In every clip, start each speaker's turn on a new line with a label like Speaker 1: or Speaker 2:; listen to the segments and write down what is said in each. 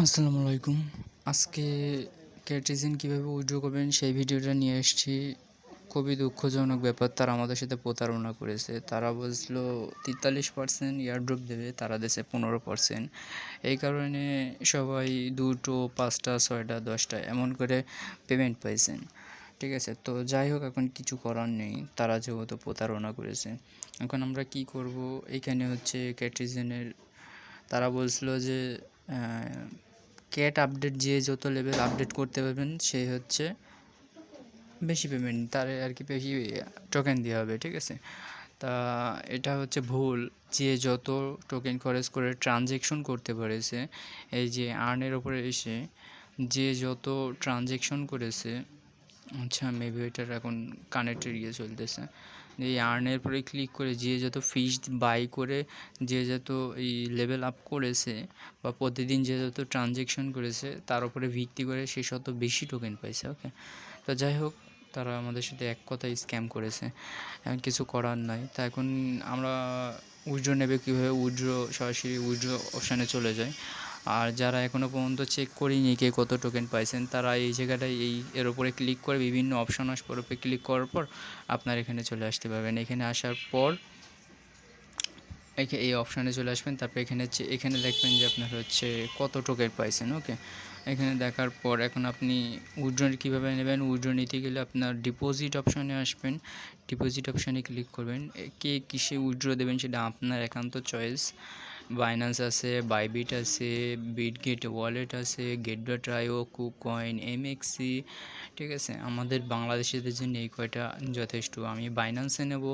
Speaker 1: আসসালামু আলাইকুম। আজকে ক্যাটিজেন কীভাবে উইথড্র করবেন সেই ভিডিওটা নিয়ে এসেছি। খুবই দুঃখজনক ব্যাপার, তারা আমাদের সাথে প্রতারণা করেছে। তারা বলছিল, তেতাল্লিশ পার্সেন্ট ইয়ারড্রপ দেবে, তারা দেশে পনেরো পার্সেন্ট এই কারণে সবাই দুটো, পাঁচটা, ছয়টা, দশটা এমন করে পেমেন্ট পাইছেন। ঠিক আছে, তো যাই হোক, এখন কিছু করার নেই। তারা যেহেতু প্রতারণা করেছে। এখন আমরা কি করব? এখানে হচ্ছে ক্যাটিজেনের তারা বলছিল যে ক্যাট আপডেট যে যত লেভেল আপডেট করতে পারবেন, সে হচ্ছে বেশি পেমেন্ট তার আর কি বেশি টোকেন দেওয়া হবে, ঠিক আছে? তা এটা হচ্ছে ভুল, যে যত টোকেন খরচ করে ট্রানজেকশন করতে পেরেছে এই যে আর্নের ওপরে এসে, যে যত ট্রানজেকশন করেছে আচ্ছা মেবি এটার এখন কানেক্টেড ইয়ে চলতেছে। এই আর্নের পরে ক্লিক করে যে যত ফিস বাই করে, যে যত এই লেভেল আপ করেছে বা প্রতিদিন যে যত ট্রানজেকশন করেছে, তার উপরে ভিত্তি করে সে শত বেশি টোকেন পাইছে ওকে তো যাই হোক, তারা আমাদের সাথে এক কথায় স্ক্যাম করেছে। এখন কিছু করার নাই। তা এখন আমরা উইড্রো নেবে কীভাবে? উইড্রো, সরাসরি উইড্রো অপশানে চলে যায় আর যারা এখনও পর্যন্ত চেক করিনি কে কত টোকেন পাইছেন, তারা এই জায়গাটায় এই, এর উপরে ক্লিক করে বিভিন্ন অপশন আসবার উপরে ক্লিক করার পর আপনার এখানে চলে আসতে পারবেন। এখানে আসার পর এই অপশানে চলে আসবেন। তারপর এখানে এখানে দেখবেন যে আপনার হচ্ছে কত টোকেন পাইছেন ওকে এখানে দেখার পর এখন আপনি উইড্রো কীভাবে নেবেন? উইড্রো নিতে গেলে আপনার ডিপোজিট অপশানে আসবেন। ডিপোজিট অপশানে ক্লিক করবেন। কে কিসে উইড্রো দেবেন সেটা আপনার একান্ত চয়েস বাইন্যান্স আছে বাইবিট আছে বিটগেট ওয়ালেট আছে গেট গেটডট ট্রাইও কুকয়েন এমএক্সি ঠিক আছে? আমাদের বাংলাদেশিদের জন্য এই কয়টা যথেষ্ট। আমি বাইন্যান্সে নেব।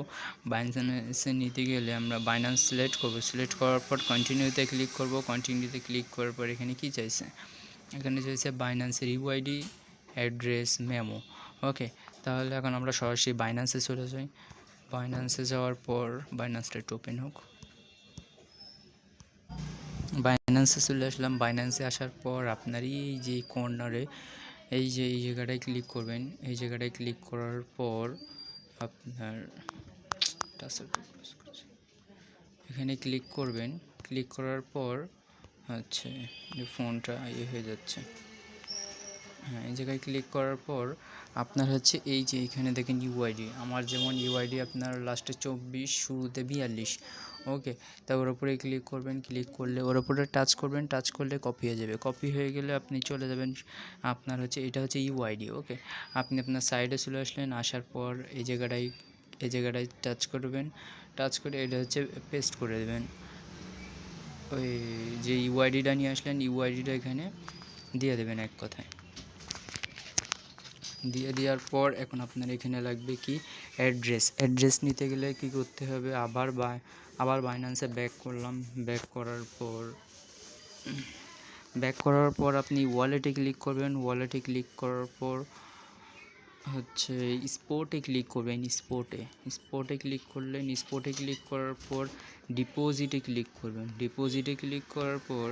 Speaker 1: বাইন্যান্সে নিতে গেলে আমরা বাইন্যান্স সিলেক্ট করব। সিলেক্ট করার পর কন্টিনিউতে ক্লিক করব। কন্টিনিউতে ক্লিক করার পর এখানে কি চাইছে? এখানে চাইছে বাইন্যান্সের ইউআইডি অ্যাড্রেস মেমো ওকে তাহলে এখন আমরা সরাসরি বাইন্যান্সে চলে যাই। বাইন্যান্সে যাওয়ার পর বাইন্যান্সটা একটু ওপেন হোক। বাইন্যান্সে চলে আসলাম। বাইন্যান্সে আসার পর আপনারই এই যে কর্নারে এই যে, এই জায়গাটায় ক্লিক করবেন। এই জায়গাটায় ক্লিক করার পর আপনার এখানে ক্লিক করবেন। ক্লিক করার পর হচ্ছে ফোনটা ইয়ে হয়ে যাচ্ছে। হ্যাঁ এই জায়গায় ক্লিক করার পর আপনার হচ্ছে এই যে এখানে দেখেন ইউআইডি আমার যেমন ইউআইডি আপনার লাস্টে চব্বিশ, শুরুতে বিয়াল্লিশ ওকে তা ওর উপরে ক্লিক করবেন ক্লিক করলে ওর উপরে টাচ করবেন টাচ করলে কপি হয়ে যাবে। কপি হয়ে গেলে আপনি চলে যাবেন আপনার হচ্ছে, এটা হচ্ছে ইউআইডি ওকে আপনি আপনার সাইডে চলে আসলেন, আসার পর এই জায়গাটায় এই জায়গাটায় টাচ করবেন টাচ করে এটা হচ্ছে পেস্ট করে দেবেন। ওই যে ইউআইডিটা নিয়ে আসলেন ইউআইডিটা এখানে দিয়ে দেবেন এক কথায়। দিয়ে দেওয়ার পর এখন আপনার এখানে লাগবে কি অ্যাড্রেস অ্যাড্রেস নিতে গেলে কি করতে হবে? আবার আবার বাইন্যান্সে ব্যাক করলাম। ব্যাক করার পর ব্যাক করার পর আপনি ওয়ালেটে ক্লিক করবেন। ওয়ালেটে ক্লিক করার পর হচ্ছে স্পোর্টে ক্লিক করবেন স্পোর্টে স্পোর্টে ক্লিক করলেন স্পোর্টে ক্লিক করার পর ডিপোজিটে ক্লিক করবেন। ডিপোজিটে ক্লিক করার পর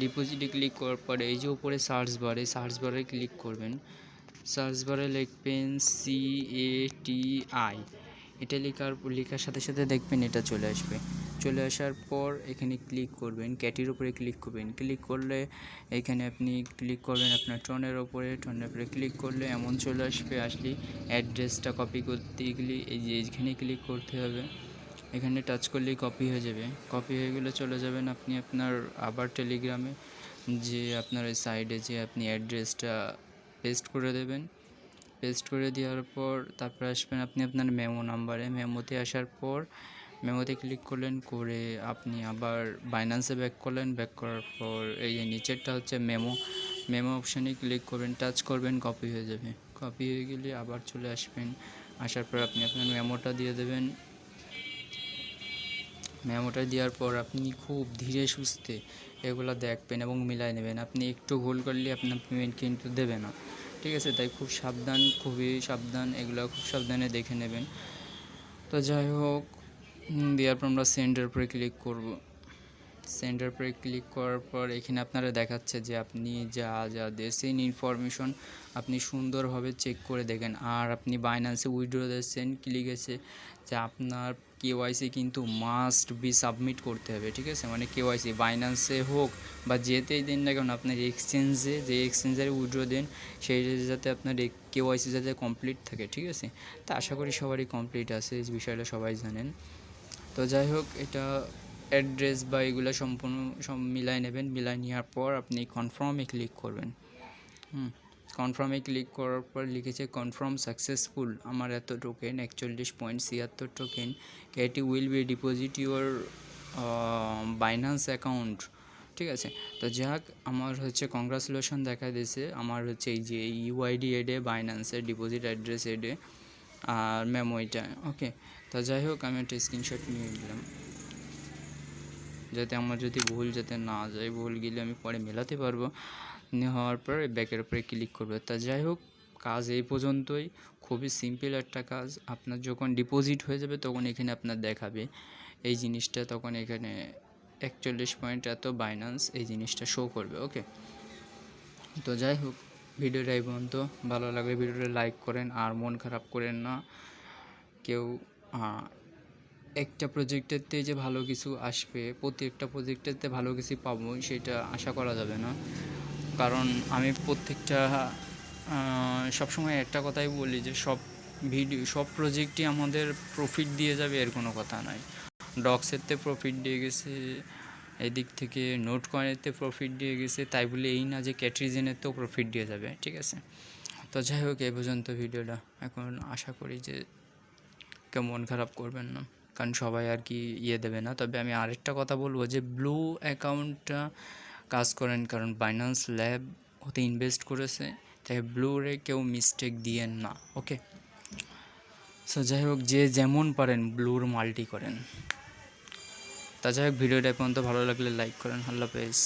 Speaker 1: ডিপোজিটে ক্লিক করার পরে এই যে উপরে সার্চ বারে সার্চ বারে ক্লিক করবেন। সার্চ বারে লিখবেন সি এ টি আই এটা লেখার লেখার সাথে সাথে দেখবেন এটা চলে আসবে। চলে আসার পর এখানে ক্লিক করবেন, ক্যাটির উপরে ক্লিক করবেন। ক্লিক করলে এখানে আপনি ক্লিক করবেন আপনার টনের ওপরে টনের উপরে ক্লিক করলে এমন চলে আসবে। আসলে অ্যাড্রেসটা কপি করতে গেলে এই যে এখানে ক্লিক করতে হবে। এখানে টাচ করলেই কপি হয়ে যাবে। কপি হয়ে গেলে চলে যাবেন আপনি আপনার আবার টেলিগ্রামে যে আপনার ওই সাইডে যে আপনি অ্যাড্রেসটা পেস্ট করে দেবেন। পেস্ট করে দেওয়ার পর তারপর আসবেন আপনি আপনার মেমো নাম্বারে মেমোতে আসার পর মেমোতে ক্লিক করলেন, করে আপনি আবার বাইন্যান্সে ব্যাক করলেন। ব্যাক করার পর এই যে নিচেরটা হচ্ছে মেমো মেমো অপশানে ক্লিক করবেন টাচ করবেন কপি হয়ে যাবে। কপি হয়ে গেলে আবার চলে আসবেন। আসার পর আপনি আপনার মেমোটা দিয়ে দেবেন। মেমোটা দেওয়ার পর আপনি খুব ধীরে সুস্থে এগুলো দেখবেন এবং মিলাই নেবেন। আপনি একটু ভুল করলে আপনার পেমেন্ট কিন্তু দেবে না। ঠিক আছে? তাই খুব সাবধান, খুবই সাবধান, এগুলো খুব সাবধানে দেখে নেবেন। তো যাই হোক দেওয়ার পর আমরা সেন্ডের উপরে ক্লিক করব। সেন্ডের উপরে ক্লিক করার পর এখানে আপনারা দেখাচ্ছে যে আপনি যা যা দিয়েছেন ইনফরমেশন আপনি সুন্দরভাবে চেক করে দেখেন। আর আপনি বাইন্যান্সে উইড্রো দিয়েছেন ক্লিক এসে যে আপনার কেওয়াইসি কিন্তু মাস্ট বি সাবমিট করতে হবে, ঠিক আছে? মানে কেওয়াইসি বাইন্যান্সে হোক বা যেতেই দিন না কেন, আপনার এক্সচেঞ্জে যে এক্সচেঞ্জের উইড্রো দেন, সেই যাতে আপনার কেওয়াইসি যাতে কমপ্লিট থাকে, ঠিক আছে? তা আশা করি সবারই কমপ্লিট আছে, এই বিষয়টা সবাই জানেন। তো যাই হোক, এটা অ্যাড্রেস বা এগুলো সম্পূর্ণ সব মিলাই নেবেন, মিলাই নেওয়ার পর আপনি কনফার্মে ক্লিক করবেন। হুম। কনফার্মে ক্লিক করার পর লিখেছে কনফার্ম সাকসেসফুল আমার এত টোকেন একচল্লিশ পয়েন্ট ছিয়াত্তর টোকেন এটি will be deposit your Binance account ঠিক আছে? তো যাক, আমার হচ্ছে কংগ্রাচুলেশন দেখা দিয়েছে। আমার হচ্ছে এই যে ইউআইডি এডে বাইন্যান্সের ডিপোজিট অ্যাড্রেস এডে আর মেমোইটা ওকে তো যাই হোক, আমি একটা স্ক্রিনশট নিয়ে নিলাম। যাতে আমার যদি ভুল যাতে না যায়, ভুল গেলে আমি পরে মেলাতে পারব। নেওয়ার পর ব্যাকের উপরে ক্লিক করবে। তা যাই হোক, কাজ এই পর্যন্তই। খুবই সিম্পল একটা কাজ। আপনার যখন ডিপোজিট হয়ে যাবে, তখন এখানে আপনার দেখাবে। এই জিনিসটা তখন এখানে একচল্লিশ পয়েন্ট এত বাইন্যান্স এই জিনিসটা শো করবে ওকে তো যাই হোক, ভিডিওটা এই পর্যন্ত। ভালো লাগলে ভিডিওটা লাইক করেন। আর মন খারাপ করেন না। কেউ একটা প্রজেক্টেতে যে ভালো কিছু আসবে, প্রত্যেকটা প্রজেক্টেতে ভালো কিছু পাবো, সেটা আশা করা যাবে না। কারণ আমি প্রত্যেকটা সবসময় একটা কথাই বলি যে, সব ভিডিও সব প্রজেক্টই আমাদের প্রফিট দিয়ে যাবে এর কোনো কথা নাই। ডক্সেরতে প্রফিট দিয়ে গেছে, এদিক থেকে নোট কয়েনেতে প্রফিট দিয়ে গেছে, তাই বলে এই না যে ক্যাটরিজেনেতেও প্রফিট দিয়ে যাবে, ঠিক আছে? তো যাই হোক, এই পর্যন্ত ভিডিওটা এখন আশা করি যে কেউ মন খারাপ করবেন না। কারণ সবাই আর কি ইয়ে দেবে না। তবে আমি আরেকটা কথা বলব যে ব্লু অ্যাকাউন্টটা কাজ করেন কারণ বাইন্যান্স ল্যাব ওতে ইনভেস্ট করেছে। তাই ব্লুরে কেউ মিস্টেক দিয়েন না ওকে সো যাই হোক, যে যেমন পারেন ব্লুর মাল্টি করেন। তা যাই হোক, ভিডিওটা পর্যন্ত ভালো লাগলে লাইক করেন। আল্লাহ হাফেজ।